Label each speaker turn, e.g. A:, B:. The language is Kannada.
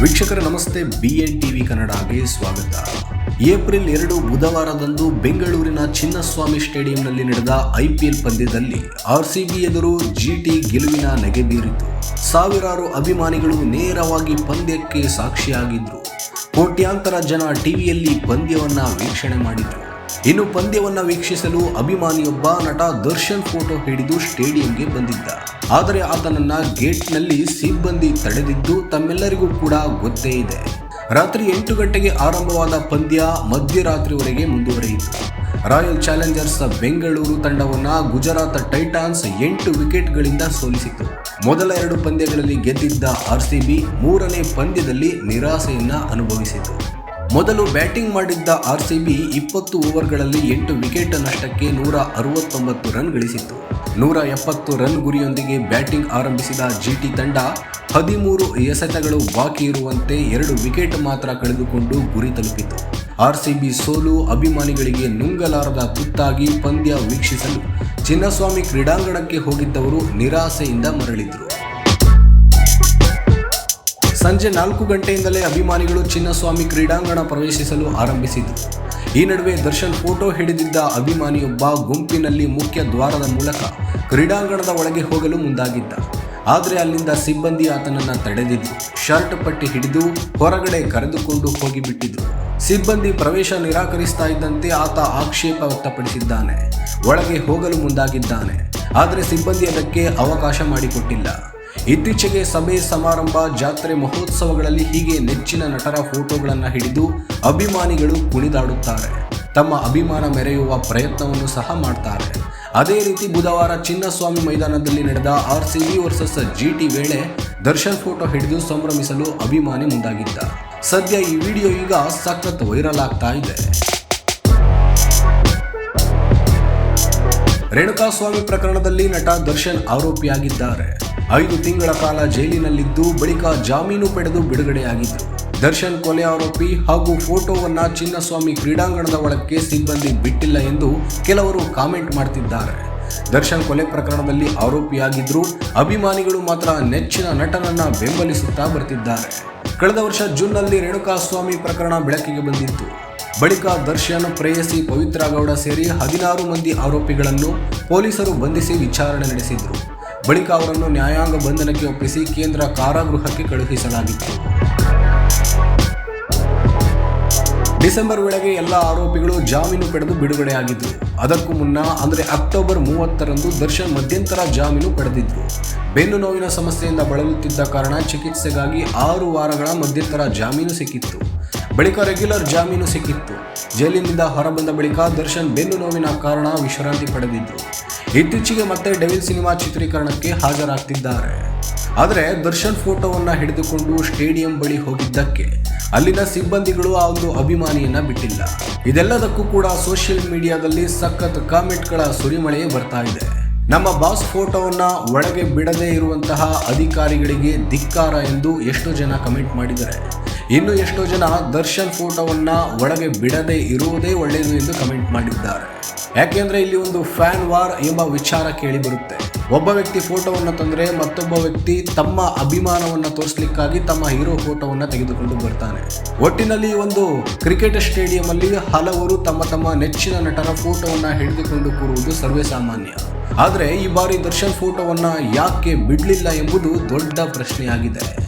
A: ವೀಕ್ಷಕರ, ನಮಸ್ತೆ. ಬಿ ಎನ್ ಟಿವಿ ಕನ್ನಡಗೆ ಸ್ವಾಗತ. ಏಪ್ರಿಲ್ ಎರಡು ಬುಧವಾರದಂದು ಬೆಂಗಳೂರಿನ ಚಿನ್ನಸ್ವಾಮಿ ಸ್ಟೇಡಿಯಂನಲ್ಲಿ ನಡೆದ ಐಪಿಎಲ್ ಪಂದ್ಯದಲ್ಲಿ ಆರ್ಸಿಬಿ ಎದುರು ಜಿಟಿ ಗೆಲುವಿನ ನೆಗೆ ಬೀರಿತು. ಸಾವಿರಾರು ಅಭಿಮಾನಿಗಳು ನೇರವಾಗಿ ಪಂದ್ಯಕ್ಕೆ ಸಾಕ್ಷಿಯಾಗಿದ್ದರು ಕೋಟ್ಯಾಂತರ ಜನ ಟಿವಿಯಲ್ಲಿ ಪಂದ್ಯವನ್ನು ವೀಕ್ಷಣೆ ಮಾಡಿದರು. ಇನ್ನು ಪಂದ್ಯವನ್ನು ವೀಕ್ಷಿಸಲು ಅಭಿಮಾನಿಯೊಬ್ಬ ನಟ ದರ್ಶನ್ ಫೋಟೋ ಹಿಡಿದು ಸ್ಟೇಡಿಯಂಗೆ ಬಂದಿದ್ದ. ಆದರೆ ಆತನನ್ನ ಗೇಟ್ನಲ್ಲಿ ಸಿಬ್ಬಂದಿ ತಡೆದಿದ್ದು ತಮ್ಮೆಲ್ಲರಿಗೂ ಕೂಡ ಗೊತ್ತೇ ಇದೆ. ರಾತ್ರಿ ಎಂಟು ಗಂಟೆಗೆ ಆರಂಭವಾದ ಪಂದ್ಯ ಮಧ್ಯರಾತ್ರಿವರೆಗೆ ಮುಂದುವರಿಯಿತು. ರಾಯಲ್ ಚಾಲೆಂಜರ್ಸ್ ಬೆಂಗಳೂರು ತಂಡವನ್ನು ಗುಜರಾತ್ ಟೈಟಾನ್ಸ್ ಎಂಟು ವಿಕೆಟ್ಗಳಿಂದ ಸೋಲಿಸಿತು. ಮೊದಲ ಎರಡು ಪಂದ್ಯಗಳಲ್ಲಿ ಗೆದ್ದಿದ್ದ ಆರ್ಸಿಬಿ ಮೂರನೇ ಪಂದ್ಯದಲ್ಲಿ ನಿರಾಸೆಯನ್ನ ಅನುಭವಿಸಿತು. ಮೊದಲು ಬ್ಯಾಟಿಂಗ್ ಮಾಡಿದ್ದ ಆರ್ಸಿಬಿ ಇಪ್ಪತ್ತು ಓವರ್ಗಳಲ್ಲಿ ಎಂಟು ವಿಕೆಟ್ ನಷ್ಟಕ್ಕೆ ನೂರ ಅರವತ್ತೊಂಬತ್ತು ರನ್ ಗಳಿಸಿತ್ತು. ನೂರ ಎಪ್ಪತ್ತು ರನ್ ಗುರಿಯೊಂದಿಗೆ ಬ್ಯಾಟಿಂಗ್ ಆರಂಭಿಸಿದ ಜಿಟಿ ತಂಡ ಹದಿಮೂರು ಎಸೆತಗಳು ಬಾಕಿ ಇರುವಂತೆ ಎರಡು ವಿಕೆಟ್ ಮಾತ್ರ ಕಳೆದುಕೊಂಡು ಗುರಿ ತಲುಪಿತು. ಆರ್ಸಿಬಿ ಸೋಲು ಅಭಿಮಾನಿಗಳಿಗೆ ನುಂಗಲಾರದ ತುತ್ತಾಗಿ ಪಂದ್ಯ ವೀಕ್ಷಿಸಲು ಚಿನ್ನಸ್ವಾಮಿ ಕ್ರೀಡಾಂಗಣಕ್ಕೆ ಹೋಗಿದ್ದವರು ನಿರಾಸೆಯಿಂದ ಮರಳಿದ್ರು. ಸಂಜೆ ನಾಲ್ಕು ಗಂಟೆಯಿಂದಲೇ ಅಭಿಮಾನಿಗಳು ಚಿನ್ನಸ್ವಾಮಿ ಕ್ರೀಡಾಂಗಣ ಪ್ರವೇಶಿಸಲು ಆರಂಭಿಸಿದರು. ಈ ನಡುವೆ ದರ್ಶನ್ ಫೋಟೋ ಹಿಡಿದಿದ್ದ ಅಭಿಮಾನಿಯೊಬ್ಬ ಗುಂಪಿನಲ್ಲಿ ಮುಖ್ಯ ದ್ವಾರದ ಮೂಲಕ ಕ್ರೀಡಾಂಗಣದ ಒಳಗೆ ಹೋಗಲು ಮುಂದಾಗಿದ್ದ. ಆದರೆ ಅಲ್ಲಿಂದ ಸಿಬ್ಬಂದಿ ಆತನನ್ನು ತಡೆದಿದ್ದು, ಶರ್ಟ್ ಪಟ್ಟಿ ಹಿಡಿದು ಹೊರಗಡೆ ಕರೆದುಕೊಂಡು ಹೋಗಿಬಿಟ್ಟಿದ್ರು. ಸಿಬ್ಬಂದಿ ಪ್ರವೇಶ ನಿರಾಕರಿಸ್ತಾ ಇದ್ದಂತೆ ಆತ ಆಕ್ಷೇಪ ವ್ಯಕ್ತಪಡಿಸಿದ್ದಾನೆ. ಒಳಗೆ ಹೋಗಲು ಮುಂದಾಗಿದ್ದಾನೆ. ಆದರೆ ಸಿಬ್ಬಂದಿ ಅದಕ್ಕೆ ಅವಕಾಶ ಮಾಡಿಕೊಟ್ಟಿಲ್ಲ. ಇತ್ತೀಚೆಗೆ ಸಭೆ, ಸಮಾರಂಭ, ಜಾತ್ರೆ, ಮಹೋತ್ಸವಗಳಲ್ಲಿ ಹೀಗೆ ನೆಚ್ಚಿನ ನಟರ ಫೋಟೋಗಳನ್ನು ಹಿಡಿದು ಅಭಿಮಾನಿಗಳು ಕುಣಿದಾಡುತ್ತಾರೆ. ತಮ್ಮ ಅಭಿಮಾನ ಮೆರೆಯುವ ಪ್ರಯತ್ನವನ್ನು ಸಹ ಮಾಡ್ತಾರೆ. ಅದೇ ರೀತಿ ಬುಧವಾರ ಚಿನ್ನಸ್ವಾಮಿ ಮೈದಾನದಲ್ಲಿ ನಡೆದ R C B versus GT ವೇಳೆ ದರ್ಶನ್ ಫೋಟೋ ಹಿಡಿದು ಸಂಭ್ರಮಿಸಲು ಅಭಿಮಾನಿ ಮುಂದಾಗಿದ್ದ. ಸದ್ಯ ಈ ವಿಡಿಯೋ ಈಗ ಸಖತ್ ವೈರಲ್ ಆಗ್ತಾ ಇದೆ. ರೇಣುಕಾಸ್ವಾಮಿ ಪ್ರಕರಣದಲ್ಲಿ ನಟ ದರ್ಶನ್ ಆರೋಪಿಯಾಗಿದ್ದಾರೆ. ಐದು ತಿಂಗಳ ಕಾಲ ಜೈಲಿನಲ್ಲಿದ್ದು ಬಳಿಕ ಜಾಮೀನು ಪಡೆದು ಬಿಡುಗಡೆಯಾಗಿದ್ದರು ದರ್ಶನ್ ಕೊಲೆ ಆರೋಪಿ ಹಾಗೂ ಫೋಟೋವನ್ನ ಚಿನ್ನಸ್ವಾಮಿ ಕ್ರೀಡಾಂಗಣದ ಒಳಕ್ಕೆ ಸಿಬ್ಬಂದಿ ಬಿಟ್ಟಿಲ್ಲ ಎಂದು ಕೆಲವರು ಕಾಮೆಂಟ್ ಮಾಡ್ತಿದ್ದಾರೆ. ದರ್ಶನ್ ಕೊಲೆ ಪ್ರಕರಣದಲ್ಲಿ ಆರೋಪಿಯಾಗಿದ್ರು ಅಭಿಮಾನಿಗಳು ಮಾತ್ರ ನೆಚ್ಚಿನ ನಟನನ್ನ ಬೆಂಬಲಿಸುತ್ತಾ ಬರ್ತಿದ್ದಾರೆ. ಕಳೆದ ವರ್ಷ ಜೂನ್ನಲ್ಲಿ ರೇಣುಕಾಸ್ವಾಮಿ ಪ್ರಕರಣ ಬೆಳಕಿಗೆ ಬಂದಿತ್ತು. ಬಳಿಕ ದರ್ಶನ್ ಪ್ರೇಯಸಿ ಪವಿತ್ರ ಗೌಡ ಸೇರಿ ಹದಿನಾರು ಮಂದಿ ಆರೋಪಿಗಳನ್ನು ಪೊಲೀಸರು ಬಂಧಿಸಿ ವಿಚಾರಣೆ ನಡೆಸಿದರು. ಬಳಿಕ ಅವರನ್ನು ನ್ಯಾಯಾಂಗ ಬಂಧನಕ್ಕೆ ಒಪ್ಪಿಸಿ ಕೇಂದ್ರ ಕಾರಾಗೃಹಕ್ಕೆ ಕಳುಹಿಸಲಾಗಿತ್ತು. ಡಿಸೆಂಬರ್ ವೇಳೆಗೆ ಎಲ್ಲ ಆರೋಪಿಗಳು ಜಾಮೀನು ಪಡೆದು ಬಿಡುಗಡೆಯಾಗಿದ್ದರು ಅದಕ್ಕೂ ಮುನ್ನ, ಅಂದರೆ ಅಕ್ಟೋಬರ್ ಮೂವತ್ತರಂದು ದರ್ಶನ್ ಮಧ್ಯಂತರ ಜಾಮೀನು ಪಡೆದಿದ್ದರು ಬೆನ್ನು ನೋವಿನ ಸಮಸ್ಯೆಯಿಂದ ಬಳಲುತ್ತಿದ್ದ ಕಾರಣ ಚಿಕಿತ್ಸೆಗಾಗಿ ಆರು ವಾರಗಳ ಮಧ್ಯಂತರ ಜಾಮೀನು ಸಿಕ್ಕಿತ್ತು. ಬಳಿಕ ರೆಗ್ಯುಲರ್ ಜಾಮೀನು ಸಿಕ್ಕಿತ್ತು. ಜೈಲಿನಿಂದ ಹೊರಬಂದ ಬಳಿಕ ದರ್ಶನ್ ಬೆನ್ನು ನೋವಿನ ಕಾರಣ ವಿಶ್ರಾಂತಿ ಪಡೆದಿದ್ದರು ಇತ್ತೀಚೆಗೆ ಮತ್ತೆ ಡೆವಿಲ್ ಸಿನಿಮಾ ಚಿತ್ರೀಕರಣಕ್ಕೆ ಹಾಜರಾಗ್ತಿದ್ದಾರೆ. ಆದರೆ ದರ್ಶನ್ ಫೋಟೋವನ್ನು ಹಿಡಿದುಕೊಂಡು ಸ್ಟೇಡಿಯಂ ಬಳಿ ಹೋಗಿದ್ದಕ್ಕೆ ಅಲ್ಲಿನ ಸಿಬ್ಬಂದಿಗಳು ಆ ಒಂದು ಅಭಿಮಾನಿಯನ್ನ ಬಿಟ್ಟಿಲ್ಲ. ಇದೆಲ್ಲದಕ್ಕೂ ಕೂಡ ಸೋಷಿಯಲ್ ಮೀಡಿಯಾದಲ್ಲಿ ಸಖತ್ ಕಾಮೆಂಟ್ಗಳ ಸುರಿಮಳೆಯೇ ಬರ್ತಾ ಇದೆ. ನಮ್ಮ ಬಾಸ್ ಫೋಟೋವನ್ನ ಒಳಗೆ ಬಿಡದೇ ಇರುವಂತಹ ಅಧಿಕಾರಿಗಳಿಗೆ ಧಿಕ್ಕಾರ ಎಂದು ಎಷ್ಟೋ ಜನ ಕಮೆಂಟ್ ಮಾಡಿದ್ದಾರೆ. ಇನ್ನು ಎಷ್ಟೋ ಜನ ದರ್ಶನ್ ಫೋಟೋವನ್ನ ಒಳಗೆ ಬಿಡದೇ ಇರುವುದೇ ಒಳ್ಳೆಯದು ಎಂದು ಕಮೆಂಟ್ ಮಾಡಿದ್ದಾರೆ. ಯಾಕೆಂದ್ರೆ ಇಲ್ಲಿ ಒಂದು ಫ್ಯಾನ್ ವಾರ್ ಎಂಬ ವಿಚಾರ ಕೇಳಿ ಬರುತ್ತೆ. ಒಬ್ಬ ವ್ಯಕ್ತಿ ಫೋಟೋವನ್ನು ತಂದರೆ ಮತ್ತೊಬ್ಬ ವ್ಯಕ್ತಿ ತಮ್ಮ ಅಭಿಮಾನವನ್ನು ತೋರಿಸ್ಲಿಕ್ಕಾಗಿ ತಮ್ಮ ಹೀರೋ ಫೋಟೋವನ್ನು ತೆಗೆದುಕೊಂಡು ಬರ್ತಾನೆ. ಒಟ್ಟಿನಲ್ಲಿ ಒಂದು ಕ್ರಿಕೆಟ್ ಸ್ಟೇಡಿಯಂ ಅಲ್ಲಿ ಹಲವರು ತಮ್ಮ ತಮ್ಮ ನೆಚ್ಚಿನ ನಟರ ಫೋಟೋವನ್ನು ಹಿಡಿದುಕೊಂಡು ಕೂರುವುದು ಸರ್ವೇ ಸಾಮಾನ್ಯ ಆದರೆ ಈ ಬಾರಿ ದರ್ಶನ್ ಫೋಟೋವನ್ನು ಯಾಕೆ ಬಿಡಲಿಲ್ಲ ಎಂಬುದು ದೊಡ್ಡ ಪ್ರಶ್ನೆಯಾಗಿದೆ.